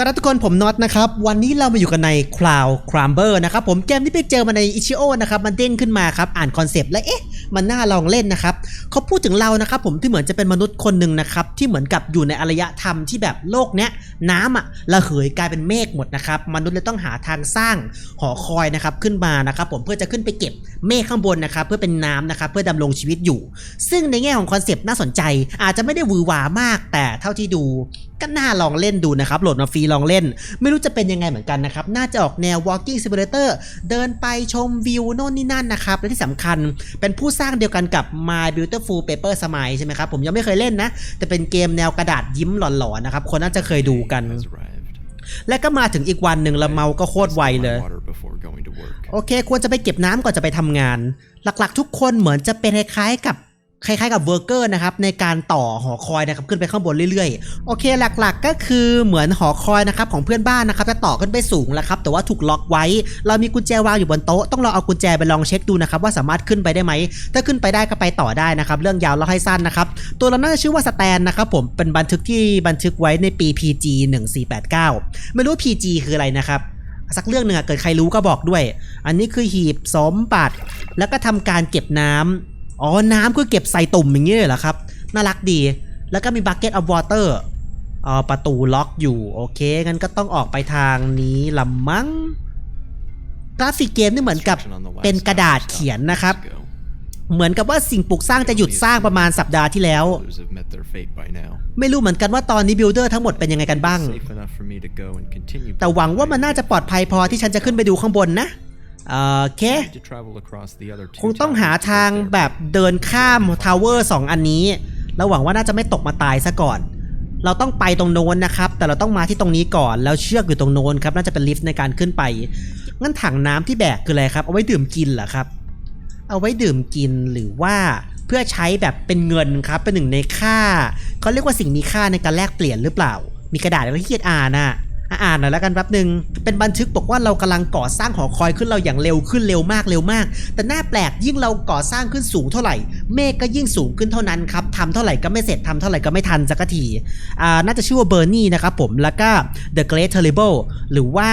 สวัสดีทุกคนผมน็อตนะครับ วันนี้เรามาอยู่กันใน Cloud Climber นะครับ ผมเกมที่ไปเจอมาใน Itch.io นะครับ มันเด้งขึ้นมาครับ อ่านคอนเซปต์แล้วเอ๊ะ มันน่าลองเล่นนะครับเขาพูดถึงเรานะครับ ผมที่เหมือนจะเป็นมนุษย์คนหนึ่งนะครับ ที่เหมือนกับอยู่ในอารยธรรมที่แบบโลกเนี้ย น้ำอะระเหยกลายเป็นเมฆหมดนะครับ มนุษย์เลยต้องหาทางสร้างหอคอยนะครับขึ้นมานะครับ ผมเพื่อจะขึ้นไปเก็บเมฆข้างบนนะครับ เพื่อเป็นน้ำนะครับเพื่อดำรงชีวิตอยู่ ซึ่งในแง่ของคอนเซปต์น่าสนใจ อาจจะไม่ได้วือหวามากแต่เท่าที่ดูก็น่าลองเล่นดูนะครับ โหลดมาฟรีลองเล่น ไม่รู้จะเป็นยังไงเหมือนกันนะครับ น่าจะออกแนว walking simulator เดินไปชมวิวโน่นนี่นั่นนะครับ และที่สำคัญเป็นผู้สร้างเดียวกันกับ My Beautiful Paper Smile ใช่ไหมครับ ผมยังไม่เคยเล่นนะ แต่เป็นเกมแนวกระดาษยิ้มหลอนๆนะครับ คนน่าจะเคยดูกัน และก็มาถึงอีกวันหนึ่งละเมาก็โคตรไวเลย โอเค ควรจะไปเก็บน้ำก่อนจะไปทำงาน หลักๆ ทุกคนเหมือนจะเป็นคล้ายๆกับ คล้ายๆกับเวอร์เกอร์นะครับในการต่อหอคอยนะครับขึ้นไปข้างบนเรื่อยๆ โอเคหลักๆก็คือเหมือนหอคอยนะครับของเพื่อนบ้านนะครับจะต่อขึ้นไปสูงแล้วครับแต่ว่าถูกล็อกไว้ เรามีกุญแจวางอยู่บนโต๊ะต้องรอเอากุญแจไปลองเช็คดูนะครับว่าสามารถขึ้นไปได้ไหมถ้าขึ้นไปได้ก็ไปต่อได้นะครับเรื่องยาวเราให้สั้นนะครับตัวเราน่าจะชื่อว่าสแตนนะครับผมเป็นบันทึกที่บันทึกไว้ในปี PG 1489 ไม่รู้ PG คืออะไรนะครับสักเรื่องหนึ่งเกิดใครรู้ก็บอกด้วย อันนี้คือหีบสมบัติแล้วก็ทำการเก็บน้ำ อ๋อ น้ำคือเก็บใส่ตุ่มอย่างนี้เลยเหรอครับ น่ารักดี แล้วก็มี bucket of water อ๋อประตูล็อกอยู่ โอเค งั้นก็ต้องออกไปทางนี้ละมั้ง กราฟิกเกมนี่เหมือนกับ Construction on the west เป็น side กระดาษ stopped เขียนนะครับ months ago. เหมือนกับว่าสิ่งปลูกสร้างจะหยุดสร้างประมาณสัปดาห์ที่แล้ว Others have met their fate by now. ไม่รู้เหมือนกันว่าตอนนี้บิลเดอร์ทั้งหมดเป็นยังไงกันบ้าง Safe enough for me to go and continue แต่หวังว่ามันน่าจะปลอดภัยพอที่ฉันจะขึ้นไปดูข้างบนนะ โอเค I need to travel across the other two คงต้อง towers หา to get ทาง there. แบบเดินข้ามทาวเวอร์สองอันนี้แล้วหวังว่าน่าจะไม่ตกมาตายซะก่อน เราต้องไปตรงโน้นนะครับ แต่เราต้องมาที่ตรงนี้ก่อน แล้วเชือกอยู่ตรงโน้นครับ น่าจะเป็นลิฟต์ในการขึ้นไป งั้นถังน้ำที่แบกคืออะไรครับ เอาไว้ดื่มกินเหรอครับ เอาไว้ดื่มกินหรือว่าเพื่อใช้แบบเป็นเงินครับ เป็นหนึ่งในค่าเขาเรียกว่าสิ่งมีค่าในการแลกเปลี่ยนหรือเปล่า มีกระดาษแล้วเขียนอ่านอะ อ่านหน่อยแล้วกันแป๊บหนึ่งเป็นบันทึกบอกว่าเรากำลังก่อสร้างหอคอยขึ้นเราอย่างเร็วขึ้นเร็วมากเร็วมาก แต่หน้าแปลกยิ่งเราก่อสร้างขึ้นสูงเท่าไหร่ เมฆก็ยิ่งสูงขึ้นเท่านั้นครับทำเท่าไหร่ก็ไม่เสร็จทำเท่าไหร่ก็ไม่ทันสักทีอ่าน่าจะชื่อว่าเบอร์นี่นะครับผมแล้วก็ The Great Terrible หรือว่า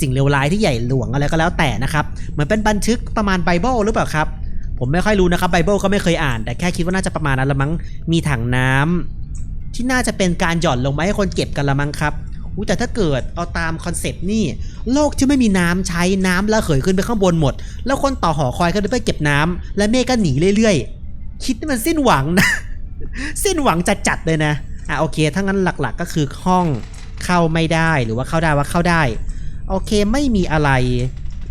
สิ่งเลวร้ายที่ใหญ่หลวงอะไรก็แล้วแต่นะครับเหมือนเป็นบันทึกประมาณไบเบิลหรือเปล่าครับผมไม่ค่อยรู้นะครับไบเบิลก็ไม่เคยอ่าน แต่แค่คิดว่าน่าจะประมาณนั้นละมั้งมีถังน้ำที่น่าจะเป็นการหย่อนลงมาให้คนเก็บกันละมั้งครับ แต่ถ้าเกิดเอาตามคอนเซปต์นี่ โลกที่ไม่มีน้ำใช้น้ำระเหยขึ้นไปข้างบนหมด แล้วคนต่อหอคอยก็ไปเก็บน้ำและเมฆก็หนีเรื่อยๆ คิดนี่มันสิ้นหวังนะ สิ้นหวังจัดๆเลยนะ อะโอเค ถ้างั้นหลักๆ ก็คือห้องเข้าไม่ได้หรือว่าเข้าได้ว่าเข้าได้ โอเคไม่มีอะไร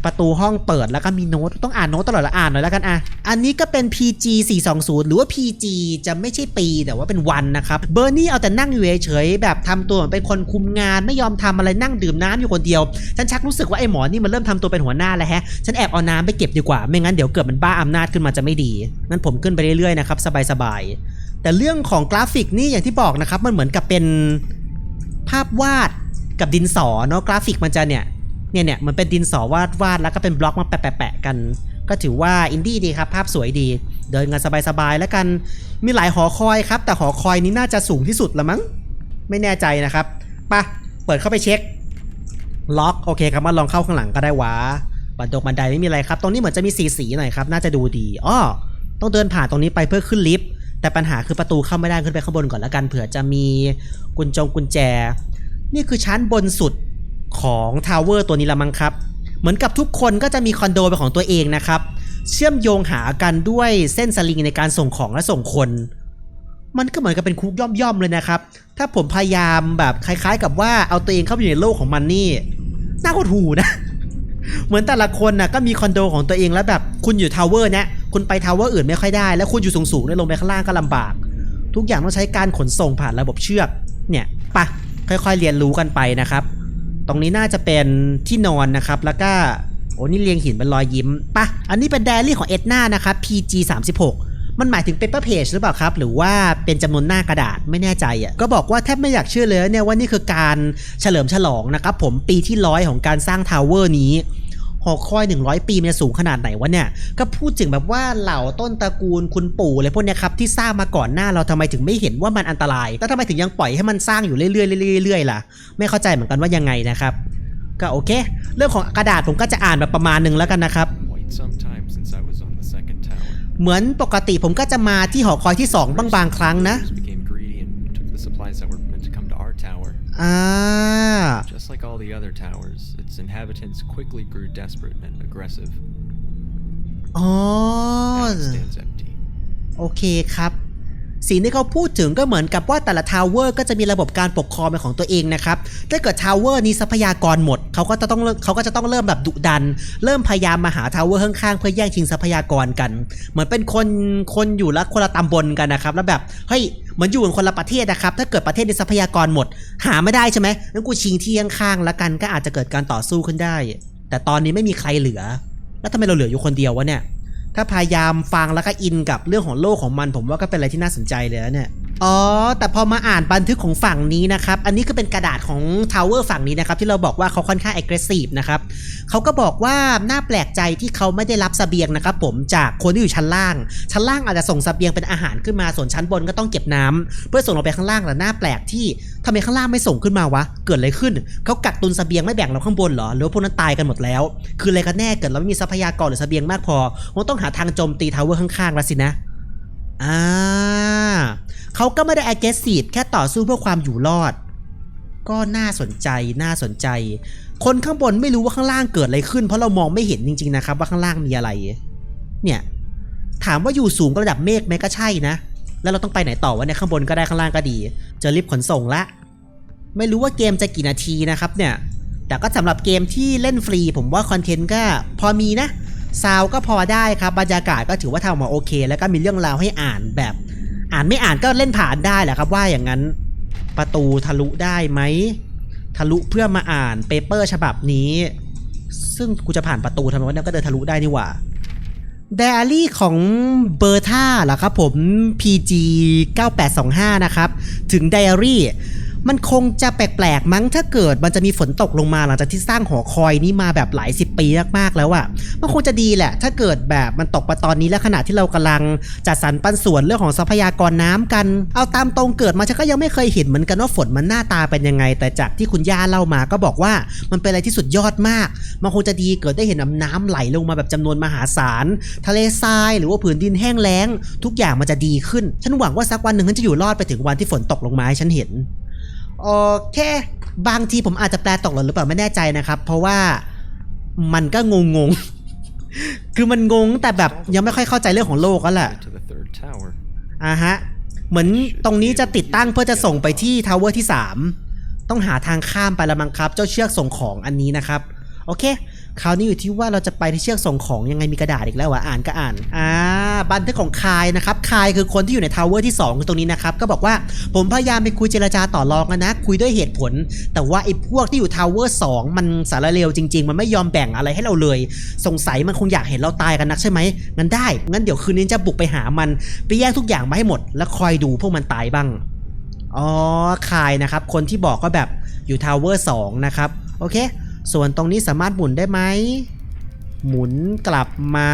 ประตูห้องเปิดแล้วก็มีโน้ตต้องอ่านโน้ตตลอดละอ่านหน่อยแล้วกันอะอันนี้ก็เป็น PG 420 หรือว่า PG จะไม่ใช่ปีแต่ว่าเป็นวันนะครับเบอร์นี่เอาแต่นั่งอยู่เฉยๆแบบทำตัวเหมือนเป็นคนคุมงานไม่ยอมทำอะไรนั่งดื่มน้ำอยู่คนเดียว ฉันชักรู้สึกว่าไอ้หมอนี่มันเริ่มทำตัวเป็นหัวหน้าแล้วแฮะฉันแอบเอาน้ำไปเก็บดีกว่าไม่งั้นเดี๋ยวเกิดมันบ้าอำนาจขึ้นมาจะไม่ดีงั้นผมขึ้นไปเรื่อยๆนะครับสบายๆแต่เรื่องของกราฟิกนี่อย่างที่บอกนะครับมันเหมือนกับเป็นภาพวาดกับดินสอเนาะกราฟิกมันจะเนี่ย เนี่ยเนี่ยมันเป็นดินสอวาดวาดแล้วก็เป็นบล็อกมาแปะแปะกัน ก็ถือว่าอินดี้ดีครับภาพสวยดี เดินกันสบายๆแล้วกันมีหลายหอคอยครับ แต่หอคอยนี้น่าจะสูงที่สุดละมั้งไม่แน่ใจนะครับปะเปิดเข้าไปเช็ค ล็อกโอเคครับมาลองเข้าข้างหลังก็ได้วะบันดงบันไดไม่มีอะไรครับ ตรงนี้เหมือนจะมีสีสีหน่อยครับ น่าจะดูดีอ้อต้องเดินผ่านตรงนี้ไปเพื่อขึ้นลิฟต์แต่ปัญหาคือประตูเข้าไม่ได้ขึ้นไปข้างบนก่อนแล้วกันเผื่อจะมีกุญจงกุญแจ นี่คือชั้นบนสุด ของทาวเวอร์ตัวนี้ละมั้งครับ เหมือนกับทุกคนก็จะมีคอนโดเป็นของตัวเองนะครับ เชื่อมโยงหากันด้วยเส้นสลิงในการส่งของและส่งคน มันก็เหมือนกับเป็นคุกย่อมๆเลยนะครับ ถ้าผมพยายามแบบคล้าย ๆ กับว่าเอาตัวเองเข้าไปอยู่ในโลกของมันนี่น่าหดหูนะ เหมือนแต่ละคนนะก็มีคอนโดของตัวเองแล้วแบบคุณอยู่ทาวเวอร์เนี้ยคุณไปทาวเวอร์อื่นไม่ค่อยได้ แล้วคุณอยู่สูงๆเนี่ยลงไปข้างล่างก็ลำบาก ทุกอย่างต้องใช้การขนส่งผ่านระบบเชือก เนี่ยปะค่อยๆเรียนรู้กันไปนะครับ ตรงนี้น่าจะเป็นที่นอนนะครับ แล้วก็โอ้นี่เรียงหินเป็นรอยยิ้มปะอันนี้เป็นไดอารี่ของเอ็ดนานะครับ PG 36มันหมายถึงเปเปอร์เพจหรือเปล่าครับ หรือว่าเป็นจำนวนหน้ากระดาษไม่แน่ใจอะก็บอกว่าแทบไม่อยากเชื่อเลยเนี่ยว่านี่คือการเฉลิมฉลองนะครับผมปีที่ร้อยของการสร้างทาวเวอร์นี้ อคอย 100 ปีมันจะสูงขนาดไหนวะเนี่ย ก็พูดถึงแบบว่าเหล่าต้นตระกูลคุณปู่อะไรพวกเนี้ยครับที่สร้างมาก่อนหน้าเราทำไมถึงไม่เห็นว่ามันอันตราย แล้วทำไมถึงยังปล่อยให้มันสร้างอยู่เรื่อยๆเรื่อยๆเรื่อยๆล่ะ ไม่เข้าใจเหมือนกันว่ายังไงนะครับ ก็โอเค เรื่องของกระดาษผมก็จะอ่านแบบประมาณหนึ่งแล้วกันนะครับ Quite some time since I was on the second tower. เหมือนปกติผมก็จะมาที่หอคอยที่สองบ้างบางครั้งนะ Others became greedy and took the supplies that were meant to come to our tower. อ่า Just like all the other towers, its inhabitants quickly grew desperate and aggressive. อ๋อ Now it stands empty. โอเคครับ สิ่งที่เขาพูดถึงก็เหมือนกับว่าแต่ละทาวเวอร์ก็จะมีระบบการปกครองเป็นของตัวเองนะครับถ้าเกิดทาวเวอร์นี้ทรัพยากรหมดเขาก็จะต้องเขาก็จะต้องเริ่มแบบดุดัน เริ่มพยายามมาหาทาวเวอร์ข้างๆเพื่อแย่งชิงทรัพยากรกัน เหมือนเป็นคนคนอยู่ละคนละตำบลกันนะครับแล้วแบบเฮ้ยเหมือนอยู่กันคนละประเทศนะครับ ถ้าเกิดประเทศในทรัพยากรหมด หาไม่ได้ใช่ไหมงั้นกูชิงที่ข้างๆแล้วกันก็อาจจะเกิดการต่อสู้ขึ้นได้ แต่ตอนนี้ไม่มีใครเหลือ แล้วทำไมเราเหลืออยู่คนเดียววะเนี่ย ถ้าพยายามฟังแล้วก็อินกับเรื่องของโลกของมัน ผมว่าก็เป็นอะไรที่น่าสนใจเลยนะเนี่ย อ๋อ แต่พอมาอ่านบันทึกของฝั่งนี้นะครับ อันนี้คือเป็นกระดาษของทาวเวอร์ฝั่งนี้นะครับ ที่เราบอกว่าเขาค่อนข้าง aggressive นะครับเขาก็บอกว่าน่าแปลกใจที่เขาไม่ได้รับสเสบียงนะครับ ผมจากคนที่อยู่ชั้นล่าง ชั้นล่างอาจจะส่งสเสบียงเป็นอาหารขึ้นมาส่วนชั้นบนก็ต้องเก็บน้ำเพื่อส่งลงไปข้างล่างแต่น่าแปลกที่ทำไมข้างล่างไม่ส่งขึ้นมาวะ เกิดอะไรขึ้น เขากักตุนสเสบียงไม่แบ่งเราข้างบนเหรอ หรือว่าพวกนั้นตายกันหมดแล้ว คืออะไรกันแน่ เกิดเราไม่มีทรัพยากรหรือสเสบียงมากพอคงต้องหาทางโจมตีทาวเวอร์ข้างๆแล้วสินะ อ่า เขาก็ไม่ได้ aggressive แค่ต่อสู้เพื่อความอยู่รอด ก็น่าสนใจน่าสนใจ คนข้างบนไม่รู้ว่าข้างล่างเกิดอะไรขึ้น เพราะเรามองไม่เห็นจริง ๆ นะครับ ว่าข้างล่างมีอะไร เนี่ยถามว่าอยู่สูงก็ระดับเมฆไหมก็ใช่นะ แล้วเราต้องไปไหนต่อวะเนี่ยข้างบนก็ได้ข้างล่างก็ดีเจอลิฟต์ขนส่งละ ไม่รู้ว่าเกมจะกี่นาทีนะครับเนี่ย แต่ก็สำหรับเกมที่เล่นฟรี ผมว่าคอนเทนต์ก็พอมีนะซาวก็พอได้ครับบรรยากาศก็ถือว่าทำมาโอเค แล้วก็มีเรื่องราวให้อ่านแบบ อ่านไม่อ่านก็เล่นผ่านได้แหละครับว่าอย่างนั้นประตูทะลุได้ไหมทะลุเพื่อมาอ่านเปเปอร์ฉบับนี้ ซึ่งกูจะผ่านประตูทำไมวะเนี่ยก็เดินทะลุได้นี่หว่าไดอารี่ของเบอร์ท่าเหรอครับผม PG 9825 นะครับ ถึงไดอารี่ มันคงจะแปลกๆมั้งถ้าเกิดมันจะมีฝนตกลงมาหลังจากที่สร้างหอคอยนี้มาแบบหลายสิบปีมากๆแล้วอะมันคงจะดีแหละ ถ้าเกิดแบบมันตกมาตอนนี้และขณะที่เรากำลังจัดสรรปันส่วนเรื่องของทรัพยากรน้ำกัน เอาตามตรงเกิดมาฉันก็ยังไม่เคยเห็นเหมือนกันว่าฝนมันหน้าตาเป็นยังไง แต่จากที่คุณย่าเล่ามาก็บอกว่ามันเป็นอะไรที่สุดยอดมาก มันคงจะดีเกิดได้เห็นน้ำไหลลงมาแบบจำนวนมหาศาลทะเลทราย หรือว่าผืนดินแห้งแล้ง ทุกอย่างมันจะดีขึ้น ฉันหวังว่าสักวันหนึ่งฉันจะอยู่รอดไปถึงวันที่ฝนตกลงมาให้ฉันเห็น โอเคบางทีผมอาจจะแปลตกหล่นหรือเปล่าไม่แน่ใจนะครับ เพราะว่ามันก็งงงๆคือมันงงแต่แบบยังไม่ค่อยเข้าใจเรื่องของโลกก็แหละอ่าฮะ เหมือนตรงนี้จะติดตั้งเพื่อจะส่งไปที่ทาวเวอร์ที่ 3 ต้องหาทางข้ามไปละมั้งครับ เจ้าเชือกส่งของอันนี้นะครับ โอเค คราวนี้อยู่ที่ว่าเราจะไปที่เชือกส่งของยังไงมีกระดาษอีกแล้ววะอ่านก็อ่านอ่าบันทึกของคายนะครับคายคือคนที่อยู่ในทาวเวอร์ที่2ตรงนี้นะครับก็บอกว่าผมพยายามไปคุยเจรจาต่อรองกันนะ คุยด้วยเหตุผล แต่ว่าไอ้พวกที่อยู่ทาวเวอร์2มันสารเลวจริง ๆ มันไม่ยอมแบ่งอะไรให้เราเลย สงสัยมันคงอยากเห็นเราตายกันนักใช่ไหมงั้นได้งั้นเดี๋ยวคืนนี้จะบุกไปหามันไปแย่งทุกอย่างมาให้หมด แล้วคอยดูพวกมันตายบ้างอ๋อคายนะครับคนที่บอกก็แบบอยู่ทาวเวอร์สองนะครับโอเค ส่วนตรงนี้สามารถหมุนได้ไหม หมุนกลับมา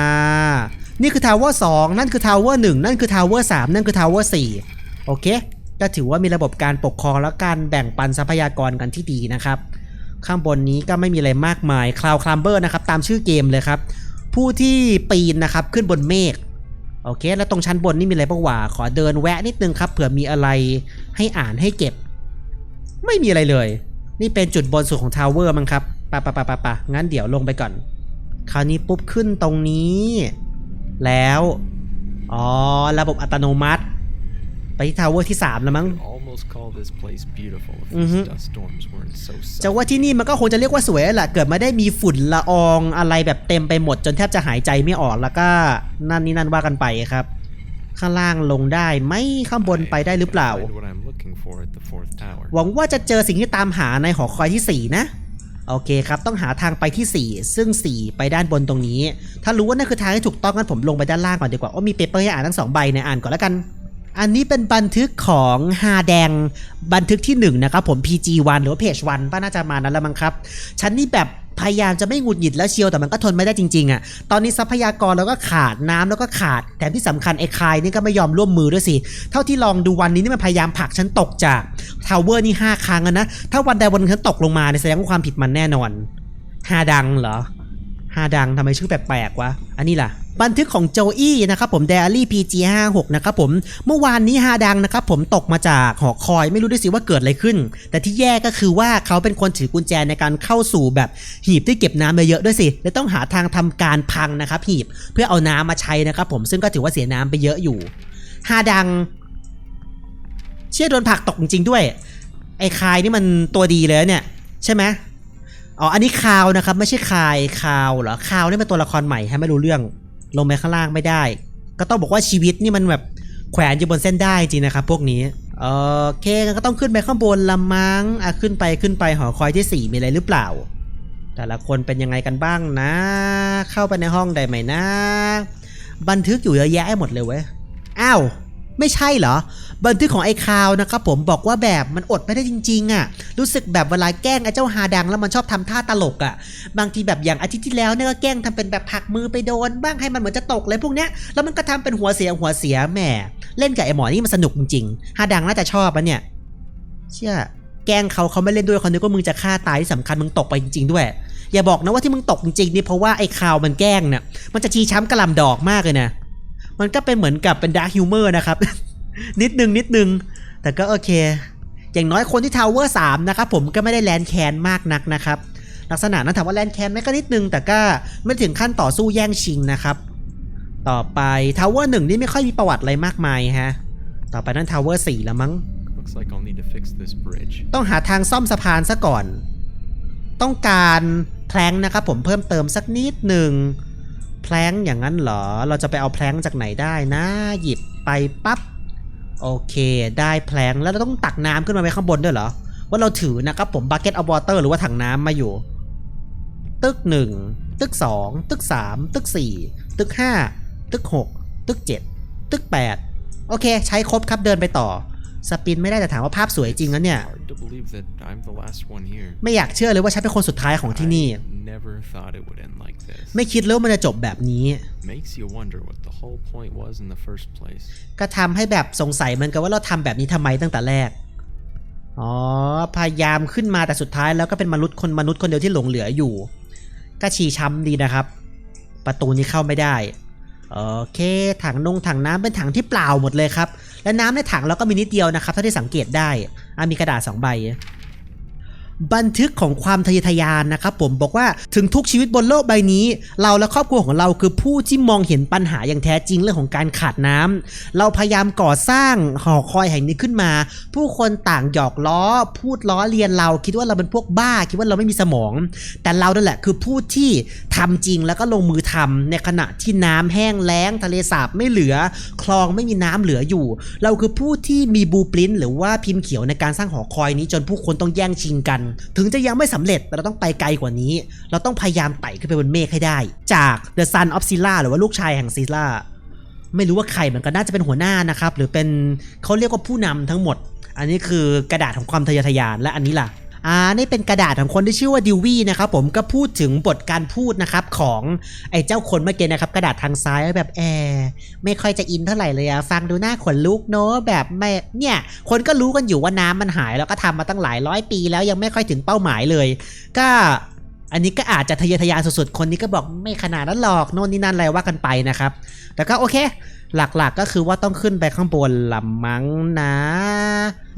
นี่คือทาวเวอร์สองนั่นคือทาวเวอร์หนึ่งนั่นคือทาวเวอร์สามนั่นคือทาวเวอร์สี่โอเค ก็ถือว่ามีระบบการปกครองและการแบ่งปันทรัพยากรกันที่ดีนะครับ ข้างบนนี้ก็ไม่มีอะไรมากมายคลาวคลัมเบอร์นะครับตามชื่อเกมเลยครับ ผู้ที่ปีนนะครับขึ้นบนเมฆโอเค แล้วตรงชั้นบนนี่มีอะไรบ้างวะขอเดินแวะนิดนึงครับเผื่อมีอะไรให้อ่านให้เก็บ ไม่มีอะไรเลย นี่เป็นจุดบนสุดของทาวเวอร์มั้งครับ ปะปะปะปะปะงั้นเดี๋ยวลงไปก่อน คราวนี้ปุ๊บขึ้นตรงนี้ แล้ว อ๋อ ระบบอัตโนมัติ ไปที่ทาวเวอร์ที่ 3 แล้วมั้ง Could almost call this place beautiful if Mhm. these dust storms weren't so จะ subtle. ว่าที่นี่มันก็คงจะเรียกว่าสวยแหละเกิดไม่ได้มีฝุ่นละอองอะไรแบบเต็มไปหมดจนแทบจะหายใจไม่ออกแล้วก็นั่นนี่นั่นว่ากันไปครับ ข้างล่างลงได้ไหมข้างบนไปได้หรือเปล่า Find what I'm looking for at the fourth tower. หวังว่าจะเจอสิ่งที่ตามหาในหอคอยที่ 4 นะ โอเคครับ ต้องหาทางไปที่ 4 ซึ่ง 4 ไปด้านบนตรงนี้ ถ้ารู้ว่านั่นคือทางที่ถูกต้องงั้นผมลงไปด้านล่างก่อนดีกว่า โอ้มีเปเปอร์ให้อ่านทั้งสองใบเนี่ยอ่านก่อนแล้วกัน อันนี้เป็นบันทึกของฮาแดง บันทึกที่1นะครับผม PG1 หรือว่าเพจ1ป้าน่าจะมานั้นแล้วมั้งครับ ชั้นนี้แบบ พยายามจะไม่หงุดหงิดแล้วเชียวแต่มันก็ทนไม่ได้จริงๆอะ่ะ ตอนนี้ทรัพยากรเราก็ขาดน้ำแล้วก็ขาดแถมที่สำคัญไอ้คายนี่ก็ไม่ยอมร่วมมือด้วยสิ เท่าที่ลองดูวันนี้นี่มันพยายามผลักฉันตกจากทาวเวอร์นี่ห้าครั้งนะ ถ้าวันใดวันนึงฉันตกลงมาเนี่ยแสดงว่าความผิดมันแน่นอนฮาดังเหรอ ฮาดังทำไมชื่อแปลกๆวะ อันนี้ล่ะ บันทึกของโจอี้นะครับผม Diary PG 56นะครับผม เมื่อวานนี้ฮาดังนะครับผมตกมาจากหอคอยไม่รู้ด้วยสิว่าเกิดอะไรขึ้น แต่ที่แย่ก็คือว่าเขาเป็นคนถือกุญแจในการเข้าสู่แบบหีบที่เก็บน้ำเยอะด้วยสิและต้องหาทางทำการพังนะครับหีบเพื่อเอาน้ำมาใช้นะครับผมซึ่งก็ถือว่าเสียน้ำไปเยอะอยู่ฮาดัง เชื่อโดนผักตกจริงๆด้วย ไอ้คายนี่มันตัวดีเลยเนี่ย ใช่ไหม อ๋อ อันนี้คาวนะครับ ไม่ใช่คายคาวเหรอคาวนี่เป็นตัวละครใหม่ฮะไม่รู้เรื่อง ลงไปข้างล่างไม่ได้ ก็ต้องบอกว่าชีวิตนี่มันแบบแขวนอยู่บนเส้นได้จริงนะครับพวกนี้โอเคก็ต้องขึ้นไปข้างบนละมั้งอะขึ้นไปขึ้นไปหอคอยที่สี่มีอะไรหรือเปล่า แต่ละคนเป็นยังไงกันบ้างนะ เข้าไปในห้องได้ไหมนะ บันทึกอยู่เยอะแยะหมดเลยเว้ยอ้าว ไม่ใช่เหรอ บันทึกของไอ้คาวนะครับผมบอกว่าแบบมันอดไม่ได้จริง ๆอะ่ะ รู้สึกแบบเวลาแกล้งไอ้เจ้าฮาดังแล้วมันชอบทำท่าตลกอะ่ะ บางทีแบบอย่างอาทิตย์ที่แล้วเนี่ยก็แกล้งทำเป็นแบบผลักมือไปโดน บ้างให้มันเหมือนจะตกเลยพวกเนี้ย แล้วมันก็ทำเป็นหัวเสียหัวเสียแหม เล่นกับไอ้หมอนี่มันสนุกจริงๆ ฮาดังน่าจะชอบอะเนี่ย เชื่อ แกล้งเขาเขาไม่เล่นด้วยเขานึกว่ามึงจะฆ่าตายที่สำคัญมึงตกไปจริง ๆ ด้วย อย่าบอกนะว่าที่มึงตกจริงๆนี่เพราะว่าไอ้คาวมันแกล้งเนี่ยมันจะชี้ช้ำกระลำดอกมากเลยนะ มันก็เป็นเหมือนกับเป็นดาร์คฮิวเมอร์นะครับ นิดนึงนิดนึง แต่ก็โอเค อย่างน้อยคนที่ทาวเวอร์สามนะครับผมก็ไม่ได้แลนด์แคนมากนักนะครับ ลักษณะนั้นถามว่าแลนด์แคนไหมก็นิดนึง แต่ก็ไม่ถึงขั้นต่อสู้แย่งชิงนะครับ ต่อไปทาวเวอร์หนึ่งนี่ไม่ค่อยมีประวัติอะไรมากมายฮะ ต่อไปนั่นทาวเวอร์สี่แล้วมั้ง Looks like I'll need to fix this bridge. ต้องหาทางซ่อมสะพานซะก่อน ต้องการแพลงนะครับผมเพิ่มเติมสักนิดหนึ่ง แพลงอย่างนั้นเหรอ เราจะไปเอาแพลงจากไหนได้นะ หยิบไปปั๊บ โอเค ได้แพลงแล้วเราต้องตักน้ำขึ้นมาไว้ข้างบนด้วยเหรอ ว่าเราถือนะครับผมบักเก็ตเอ f วอเตอร์หรือว่าถังน้ำมาอยู่ ตึกหนึ่งตึกสองตึกสามตึกสี่ตึกห้าตึกหกตึกเจ็ดตึกแปดโอเค ใช้ครบครับเดินไปต่อ สปินไม่ได้แต่ถามว่าภาพสวยจริงนะเนี่ย Hard to believe that I'm the last one here. ไม่อยากเชื่อเลยว่าฉันเป็นคนสุดท้ายของที่นี่ I never thought it would end like this. ไม่คิดเลยว่ามันจะจบแบบนี้ Makes you wonder what the whole point was in the first place. ก็ทำให้แบบสงสัยเหมือนกันว่าเราทำแบบนี้ทำไมตั้งแต่แรก อ๋อ พยายามขึ้นมาแต่สุดท้ายแล้วก็เป็นมนุษย์คนมนุษย์คนเดียวที่หลงเหลืออยู่ ก็ชีช้ำดีนะครับ ประตูนี้เข้าไม่ได้ โอเค ถังนงถังน้ำเป็นถังที่เปล่าหมดเลยครับ และน้ำในถังเราก็มีนิดเดียวนะครับเท่าที่สังเกตได้อะมีกระดาษสองใบ บันทึกของความทะเยอทะยานนะครับผมบอกว่าถึงทุกชีวิตบนโลกใบนี้ เราและครอบครัวของเราคือผู้ที่มองเห็นปัญหาอย่างแท้จริงเรื่องของการขาดน้ำเราพยายามก่อสร้างหอคอยแห่งนี้ขึ้นมา ผู้คนต่างหยอกล้อ พูดล้อเลียนเราคิดว่าเราเป็นพวกบ้า คิดว่าเราไม่มีสมอง แต่เรานั่นแหละคือผู้ที่ทำจริงแล้วก็ลงมือทำในขณะที่น้ำแห้งแล้ง ทะเลสาบไม่เหลือ คลองไม่มีน้ำเหลืออยู่ เราคือผู้ที่มีบูปรินท์หรือว่าพิมพ์เขียวในการสร้างหอคอยนี้จนผู้คนต้องแย่งชิงกันถึงจะยังไม่สำเร็จแต่เราต้องไปไกลกว่านี้ เราต้องพยายามไต่ขึ้นไปบนเมฆให้ได้ จาก The Son of Silla หรือว่าลูกชายแห่งซิลล่าไม่รู้ว่าใครเหมือนกันน่าจะเป็นหัวหน้านะครับ หรือเป็นเขาเรียกว่าผู้นำทั้งหมด อันนี้คือกระดาษของความทะเยอทะยานและอันนี้ล่ะ อ่านี่เป็นกระดาษของคนที่ชื่อว่าดิวี่นะครับผมก็พูดถึงบทการพูดนะครับของไอ้เจ้าคนเมื่อกี้นะครับ กระดาษทางซ้ายแบบแอร์ไม่ค่อยจะอินเท่าไหร่เลยอะฟังดูหน้าขนลุกเนาะแบบไม่เนี่ยคนก็รู้กันอยู่ว่าน้ำมันหายแล้วก็ทำมาตั้งหลายร้อยปีแล้วยังไม่ค่อยถึงเป้าหมายเลย ก็ อันนี้ก็อาจจะทะเยอทะยานสุดๆ คนนี้ก็บอกไม่ขนาดนั้นหรอกโน่นนี่นั่นอะไรว่ากันไปนะครับ แต่ก็โอเค หลักๆก็คือว่าต้องขึ้นไปข้างบนลำมังนะ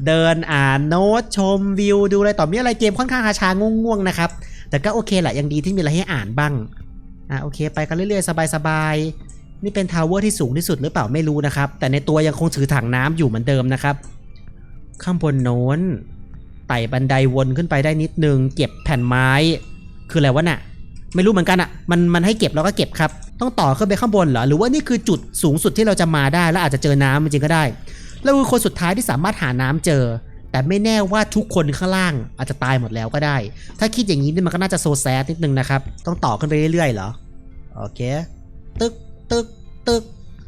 เดินอ่านโน้ตชมวิวดูอะไรต่อมีอะไรเกมค่อนข้างช้าๆง่วงๆนะครับ แต่ก็โอเคแหละยังดีที่มีอะไรให้อ่านบ้าง อะโอเค ไปกันเรื่อยๆ สบายๆ นี่เป็นทาวเวอร์ที่สูงที่สุดหรือเปล่าไม่รู้นะครับ แต่ในตัวยังคงถือถังน้ำอยู่เหมือนเดิมนะครับ ข้างบนโน้นไต่บันไดวนขึ้นไปได้นิดนึง เก็บแผ่นไม้ คืออะไรวะน่ะ ไม่รู้เหมือนกันอะมันมันให้เก็บแล้วก็เก็บครับ ต้องต่อขึ้นไปข้างบนเหรอ หรือว่านี่คือจุดสูงสุดที่เราจะมาได้ แล้วอาจจะเจอน้ำจริงก็ได้ เราคือคนสุดท้ายที่สามารถหาน้ำเจอ แต่ไม่แน่ว่าทุกคนข้างล่างอาจจะตายหมดแล้วก็ได้ ถ้าคิดอย่างนี้นี่มันก็น่าจะโซแซดนิดนึงนะครับ ต้องต่อขึ้นไปเรื่อยๆเหรอ โอเค ตึกตึกตึก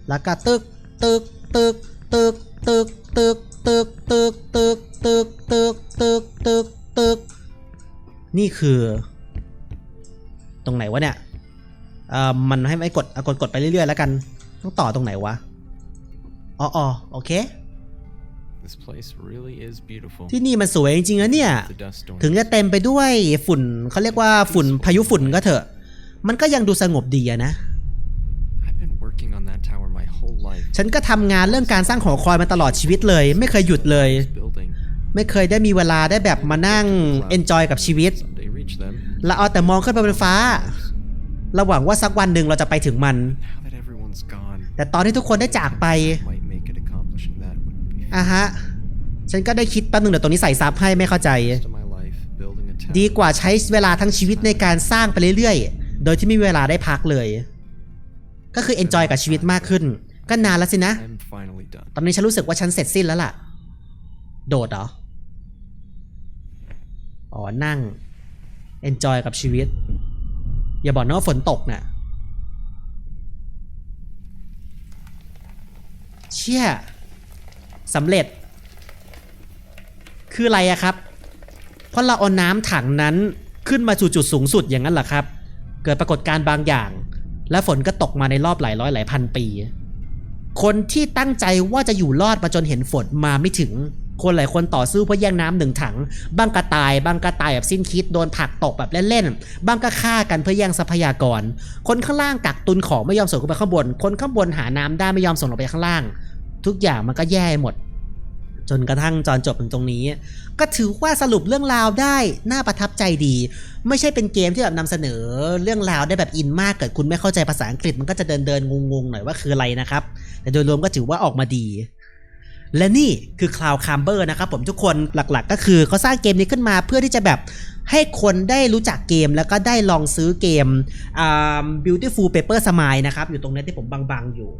แล้วก็ตึกตึกตึกตึกตึกตึกตึกตึกตึกตึกตึกตึกตึกตึกนี่คือ ตรงไหนวะเนี่ยเอ่อมันให้ไม่กดเอากดกดไปเรื่อยๆแล้วกัน ต้องต่อตรงไหนวะอ๋ออ๋อโอเค This place really is beautiful. ที่นี่มันสวยจริงๆนะเนี่ย The dust storm. ถึงจะเต็มไปด้วยฝุ่นเขาเรียกว่าฝุ่นพายุฝุ่นก็เถอะ มันก็ยังดูสงบดีอะนะ I've been working on that tower my whole life. ฉันก็ทำงานเรื่องการสร้างหอคอยมาตลอดชีวิตเลย ไม่เคยหยุดเลย This building. ไม่เคยได้มีเวลาได้แบบมานั่งเอนจอยกับชีวิต Someday reach them. เราเอาแต่มองขึ้นไปบนฟ้าเราหวังว่าสักวันหนึ่งเราจะไปถึงมัน Now that everyone's gone, แต่ตอนที่ทุกคนได้จากไป might make it accomplishing that would be อะฮะ ฉันก็ได้คิดแป๊บนึงเดี๋ยวตรงนี้ใส่ซับให้ไม่เข้าใจ rest of my life building a tower. ดีกว่าใช้เวลาทั้งชีวิตในการสร้างไปเรื่อยๆ โดยที่ไม่มีเวลาได้พักเลย ก็คือเอนจอยกับชีวิตมากขึ้น ก็นานแล้วสินะ I'm finally done. ตอนนี้ฉันรู้สึกว่าฉันเสร็จสิ้นแล้วล่ะ โดดเหรอ อ๋อ นั่ง เอนจอยกับชีวิต อย่าบอกนะว่าฝนตกน่ะเชี่ยสำเร็จ คืออะไรอะครับ เพราะเราเอาน้ำถังนั้นขึ้นมาสู่จุดสูงสุดอย่างนั้นเหรอครับ เกิดปรากฏการณ์บางอย่าง และฝนก็ตกมาในรอบหลายร้อยหลายพันปี คนที่ตั้งใจว่าจะอยู่รอดมาจนเห็นฝนมาไม่ถึง คนหลายคนต่อสู้เพื่อแย่งน้ำหนึ่งถัง บ้างก็ตายบ้างก็ตายแบบสิ้นคิดโดนผักตกแบบเล่นๆบ้างก็ฆ่ากันเพื่อแย่งทรัพยากร คนข้างล่างกักตุนของไม่ยอมส่งขึ้นไปข้างบน คนข้างบนหาน้ำได้ไม่ยอมส่งลงไปข้างล่าง ทุกอย่างมันก็แย่หมด จนกระทั่งจอนจบถึงตรงนี้ ก็ถือว่าสรุปเรื่องราวได้น่าประทับใจดี ไม่ใช่เป็นเกมที่แบบนำเสนอเรื่องราวได้แบบอินมากเกิดคุณไม่เข้าใจภาษาอังกฤษมันก็จะเดินเดินๆงงๆหน่อยว่าคืออะไรนะครับ แต่โดยรวมก็ถือว่าออกมาดี และนี่คือ Cloud Camber นะครับผมทุกคนหลักๆ ก็คือเขาสร้างเกมนี้ขึ้นมาเพื่อที่จะแบบให้คนได้รู้จักเกมแล้วก็ได้ลองซื้อเกม Beautiful Paper Smile นะครับ อยู่ตรงนี้ที่ผมบังๆอยู่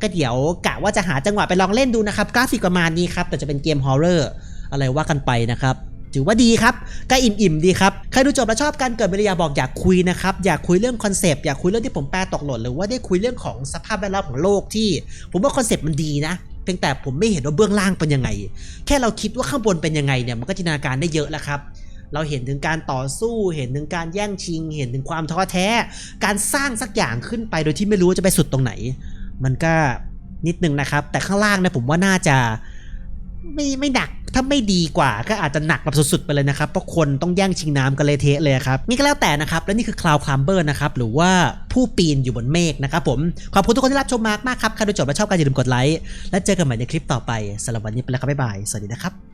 ก็เดี๋ยวกะว่าจะหาจังหวะไปลองเล่นดูนะครับ กราฟิกประมาณนี้ครับ แต่จะเป็นเกมฮอร์เรอร์อะไรว่ากันไปนะครับถือว่าดีครับก็อิ่มๆดีครับ ใครดูจบแล้วชอบการเกิดวิริยาบอกอยากคุยนะครับ อยากคุยเรื่องคอนเซปต์อยากคุยเรื่องที่ผมแปลตกหล่นหรือว่าได้คุยเรื่องของสภาพแวดล้อมของโลกที่ ผมว่าคอนเซปต์มันดีนะ พียงแต่ผมไม่เห็นว่าเบื้องล่างเป็นยังไง แค่เราคิดว่าข้างบนเป็นยังไงเนี่ยมันก็จินตนาการได้เยอะแล้วครับเราเห็นถึงการต่อสู้ เห็นถึงการแย่งชิง เห็นถึงความท้อแท้ การสร้างสักอย่างขึ้นไปโดยที่ไม่รู้ว่าจะไปสุดตรงไหน มันก็นิดนึงนะครับ แต่ข้างล่างเนี่ยผมว่าน่าจะ ไม่ไม่หนักถ้าไม่ดีกว่าก็อาจจะหนักแบบสุดๆไปเลยนะครับเพราะคนต้องแย่งชิงน้ำกันเลยเทะเลยครับนี่ก็แล้วแต่นะครับและนี่คือคลาวคลัมเบอร์นะครับหรือว่าผู้ปีนอยู่บนเมฆนะครับผมขอบคุณทุกคนที่รับชมมากมากครับใครดูจบและชอบกันอย่าลืมกดไลค์และเจอกันใหม่ในคลิปต่อไปสำหรับวันนี้ไปแล้วครับบ๊ายบายสวัสดีนะครับ